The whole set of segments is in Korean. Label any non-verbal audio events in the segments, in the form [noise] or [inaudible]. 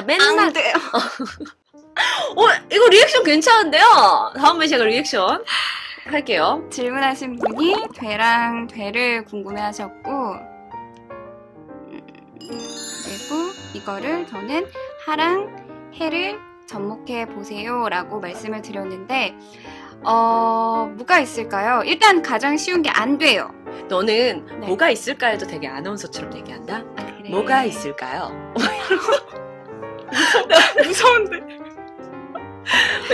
맞다. 맨날. 안 돼요. [laughs] 어, 이거 리액션 괜찮은데요? 다음에 제가 리액션 할게요. 질문하신 분이 되랑 되를 궁금해하셨고 음, 그리고 이거를 저는 하랑 해를 접목해 보세요 라고 말씀을 드렸는데 어 뭐가 있을까요? 일단 가장 쉬운 게 안 돼요. 너는 네. 뭐가 있을까요 도 되게 아나운서처럼 얘기한다? 아, 그래. 뭐가 있을까요? [laughs] [laughs] 무서운데.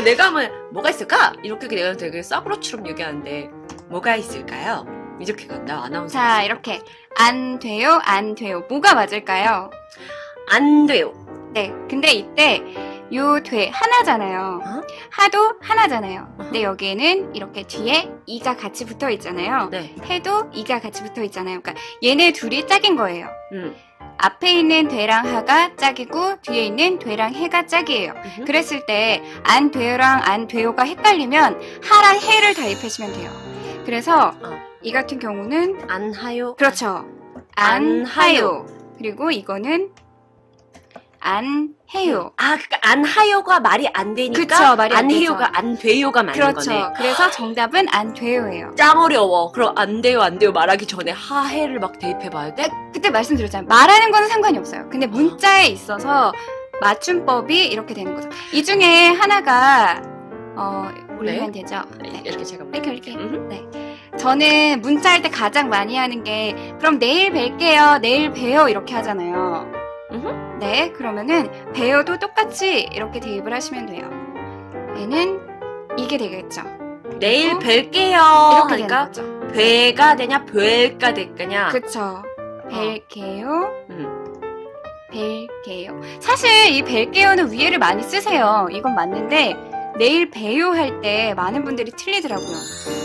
내가 하면 뭐가 있을까? 이렇게 내가 되게 싸구려처럼 얘기하는데 뭐가 있을까요? 이렇게 간다 아나운서. 자 이렇게 안 돼요 안 돼요 뭐가 맞을까요? 안 돼요. 네 근데 이때 요 돼 하나잖아요. 어? 하도 하나잖아요. 어허. 근데 여기에는 이렇게 뒤에 이가 같이 붙어 있잖아요. 네. 해도 이가 같이 붙어 있잖아요. 그러니까 얘네 둘이 짝인 거예요. 음. 앞에 있는 되랑 하가 짝이고 뒤에 있는 되랑 해가 짝이에요. 그랬을 때안 돼요랑 안 돼요가 헷갈리면 하랑 해를 대입하시면 돼요. 그래서 어. 이 같은 경우는 안 하요. 그렇죠. 안안 하요. 그리고 이거는 안 해요. 아, 그니까 안 하요가 말이 안 되니까 그쵸, 말이 안 안. 해요가 안 돼요가 맞는 그렇죠. 거네. 그래서 정답은 안 돼요예요. 짱 어려워. 그럼 안 돼요, 안 돼요 말하기 전에 하해를 막 대입해 봐야 돼? 그때 말씀드렸잖아요. 말하는 거는 상관이 없어요. 근데 문자에 있어서 맞춤법이 이렇게 되는 거죠. 이 중에 하나가 어 올리면 되죠. 네. 이렇게 제가 이렇게 이렇게. 음흠. 네. 저는 문자할 때 가장 많이 하는 게 그럼 내일 뵐게요. 내일 봬요. 이렇게 하잖아요. 음흠. 네. 그러면은 봬요도 똑같이 이렇게 대입을 하시면 돼요. 얘는 이게 되겠죠. 내일 뵐게요 이렇게 되는 하니까 거죠. 뵈가 되냐 뵐까 될까냐 그쵸. 뵐게요. 음. 뵐게요. 사실 이 뵐게요는 위에를 많이 쓰세요. 이건 맞는데 내일 봬요 할 때 많은 분들이 틀리더라고요.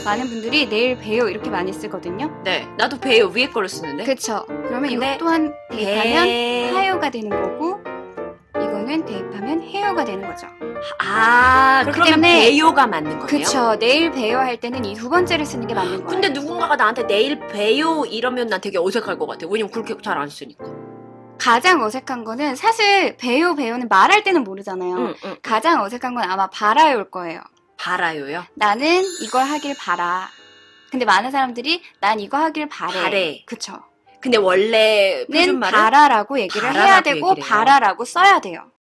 많은 분들이 내일 봬요 이렇게 많이 쓰거든요. 네 나도 봬요 위에 거를 쓰는데 그쵸. 그러면 이거 또한 대입하면 배... 하요가 되는 거고 이거는 대입하면 해요가 되는 거죠. 아 그렇기 그러면 때문에- 봬요가 맞는 거네요 그쵸. 내일 봬요 할 때는 이 두 번째를 쓰는 게 맞는 거예요. 근데 누군가가 나한테 내일 봬요 이러면 난 되게 어색할 것 같아 왜냐면 그렇게 잘 안 쓰니까 가장 어색한 거는 사실 봬요 봬요는 말할 때는 모르잖아요. 응, 응. 가장 어색한 건 아마 바라요일 거예요. 바라요요 나는 이걸 하길 바라. 근데 많은 사람들이 난 이거 하길 바래. 바래. 그쵸. 근데 원래 표준 는 말은 바라라고 얘기를 해야 바라라고 되고 얘기를 해요. 바라라고 써야 돼요.